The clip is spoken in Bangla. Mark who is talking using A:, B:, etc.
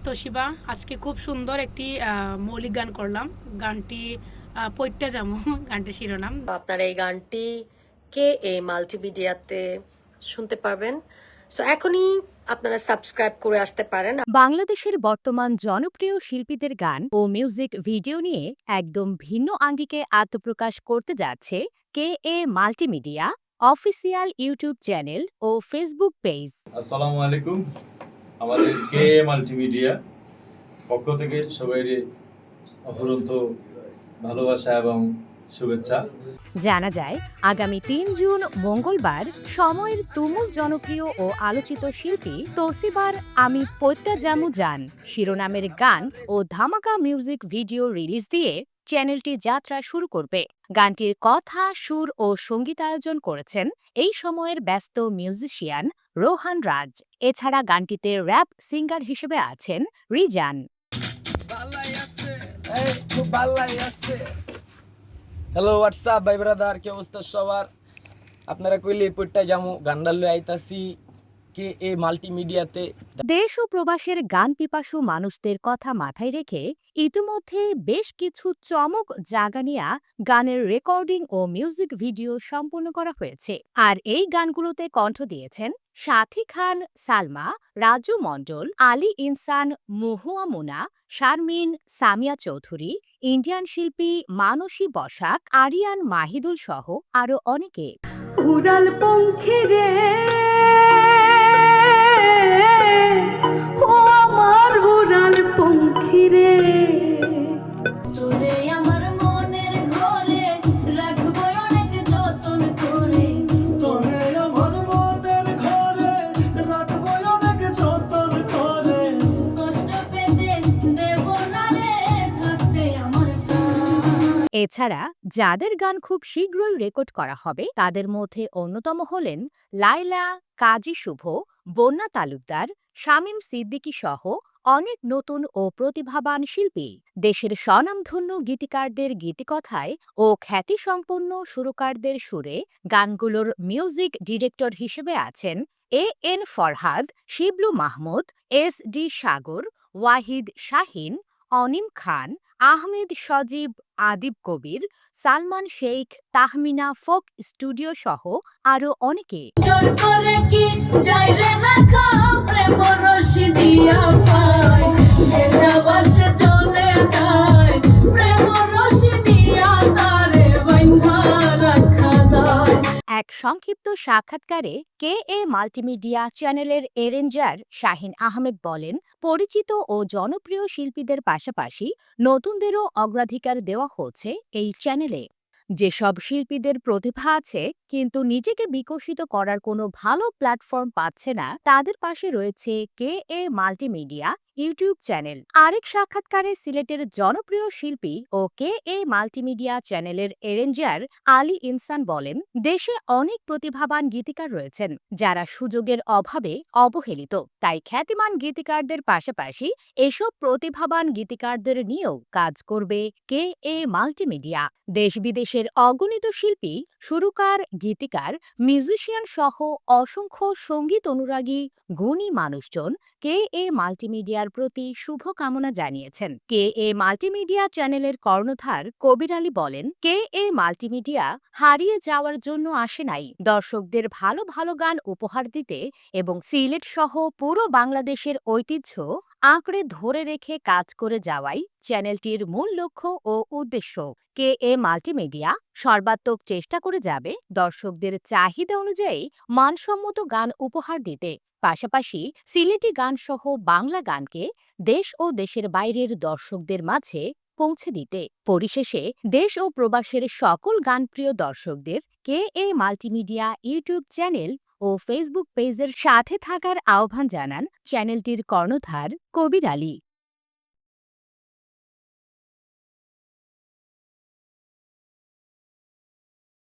A: তশিবা আজকে খুব সুন্দর একটি আহ, মৌলিক গান করলাম। গানটি আহ, পৈট্টা জামু গানটির শিরোনাম।
B: আপনারা এই গানটি কে এই মাল্টিমিডিয়াতে শুনতে পারবেন? সো এখনই আপনারা সাবস্ক্রাইব করে আসতে পারেন।
C: বাংলাদেশের বর্তমান জনপ্রিয় শিল্পীদের গান ও মিউজিক ভিডিও নিয়ে একদম ভিন্ন আঙ্গিকে আত্মপ্রকাশ করতে যাচ্ছে K A multimedia official YouTube channel O Facebook page.
D: আসসালামু আলাইকুম। আমাদের কে মাল্টিমিডিয়া পক্ষ থেকে সবাই অফুরন্ত ভালোবাসা এবং শুভেচ্ছা।
C: জানা যায়, আগামী তিন জুন মঙ্গলবার সময়ের তুমুল জনপ্রিয় ও আলোচিত শিল্পী তৌসিবার আমি পৈত্যা জামু যান। শিরোনামের গান ও ধামাকা মিউজিক ভিডিও রিলিজ দিয়ে চ্যানেলটি যাত্রা শুরু করবে। গানটির কথা, সুর ও সঙ্গীতায়োজন করেছেন এই সময়ের ব্যস্ত মিউজিশিয়ান রোহান রাজ। এছাড়া গানটিতে র্যাপ সিঙ্গার হিসেবে আছেন রিজান।
E: হ্যালো হোয়াটসঅ্যাপ ভাই ব্রাদার কি অবস্থা সবার? আপনারা কইলে পইটা জামু গান্ডাল লই আইতাছি। কে এ মাল্টিমিডিয়াতে
C: দেশ ও প্রবাসের গান পিপাসু মানুষদের কথা মাথায় রেখে ইতিমধ্যে বেশ কিছু চমক জাগানিয়া গানের রেকর্ডিং ও মিউজিক ভিডিও সম্পন্ন করা হয়েছে। আর এই গানগুলোতে কণ্ঠ দিয়েছেন সাথী খান সালমা রাজু মণ্ডল আলী ইনসান মুহুয়া মুনা শারমিন সামিয়া চৌধুরী ইন্ডিয়ান শিল্পী মানসী বসাক আরিয়ান মাহিদুল সহ আরও অনেকে।
F: উড়াল পঙ্খী রে পঙ্খী তোরে আমার মনের ঘরে রাখব অনেক যতন করে।
G: তোরে আমার মনের ঘরে রাখব অনেক যতন করে।
F: কষ্ট পেতে দেব না রে থাকতে আমার
C: এছাড়া যাদের গান খুব শীঘ্রই রেকর্ড করা হবে তাদের মধ্যে অন্যতম হলেন লাইলা কাজী শুভ বন্যা তালুকদার শামীম সিদ্দিকী সহ অনেক নতুন ও প্রতিভাবান শিল্পী দেশের স্বনামধন্য গীতিকারদের গীতিকথায় ও খ্যাতিসম্পন্ন সুরকারদের সুরে গানগুলোর মিউজিক ডিরেক্টর হিসেবে আছেন A N Farhad, Shiblu Mahmud S D Sagar, Wahid Shahin, Anim Khan, Ahmed Sajib Adib Kabir, Salman Sheikh Tahmina folk studio সহ আরও অনেকে। এক সংক্ষিপ্ত সাক্ষাৎকারে কে এ মাল্টিমিডিয়া চ্যানেলের এরেঞ্জার শাহিন আহমেদ বলেন, পরিচিত ও জনপ্রিয় শিল্পীদের পাশাপাশি নতুনদেরও অগ্রাধিকার দেওয়া হচ্ছে এই চ্যানেলে। যেসব শিল্পীদের প্রতিভা আছে, কিন্তু নিজেকে বিকশিত করার কোনো ভালো প্ল্যাটফর্ম পাচ্ছে না, তাদের পাশে রয়েছে K A multimedia YouTube channel. আরেক সাক্ষাৎকারে সিলেটের জনপ্রিয় শিল্পী ও কে এ মাল্টিমিডিয়া চ্যানেলের এরেঞ্জার আলী ইনসান বলেন, দেশে অনেক প্রতিভাবান গীতিকার রয়েছেন, যারা সুযোগের অভাবে অবহেলিত। তাই খ্যাতিমান গীতিকারদের পাশাপাশি এসব প্রতিভাবান গীতিকারদের নিয়েও কাজ করবে কে এ মাল্টিমিডিয়া। দেশ বিদেশের অগণিত শিল্পী, সুরকার, গীতিকার, মিউজিশিয়ান সহ অসংখ্য সংগীত অনুরাগী, গুণী মানুষজন কে এ মাল্টিমিডিয়ার প্রতি শুভকামনা জানিয়েছেন? কে এ মাল্টিমিডিয়া চ্যানেলের কর্ণধার কবির আলী বলেন, কে এ মাল্টিমিডিয়া হারিয়ে যাওয়ার জন্য আসে নাই। দর্শকদের ভালো ভালো গান উপহার দিতে এবং সিলেট সহ পুরো বাংলাদেশের ঐতিহ্য আঁকড়ে ধরে রেখে কাজ করে যাওয়াই চ্যানেলটির মূল লক্ষ্য ও উদ্দেশ্য। কে এ মাল্টিমিডিয়া সর্বাত্মক চেষ্টা করে যাবে দর্শকদের চাহিদা অনুযায়ী মানসম্মত গান উপহার দিতে। পাশাপাশি সিলেটি গান সহ বাংলা গানকে দেশ ও দেশের বাইরের দর্শকদের মাঝে পৌঁছে দিতে। পরিশেষে দেশ ও প্রবাসের সকল গানপ্রিয় দর্শকদের K A multimedia YouTube channel O Facebook পেজের সাথে থাকার আহ্বান জানান চ্যানেলটির কর্ণধার কবির আলী।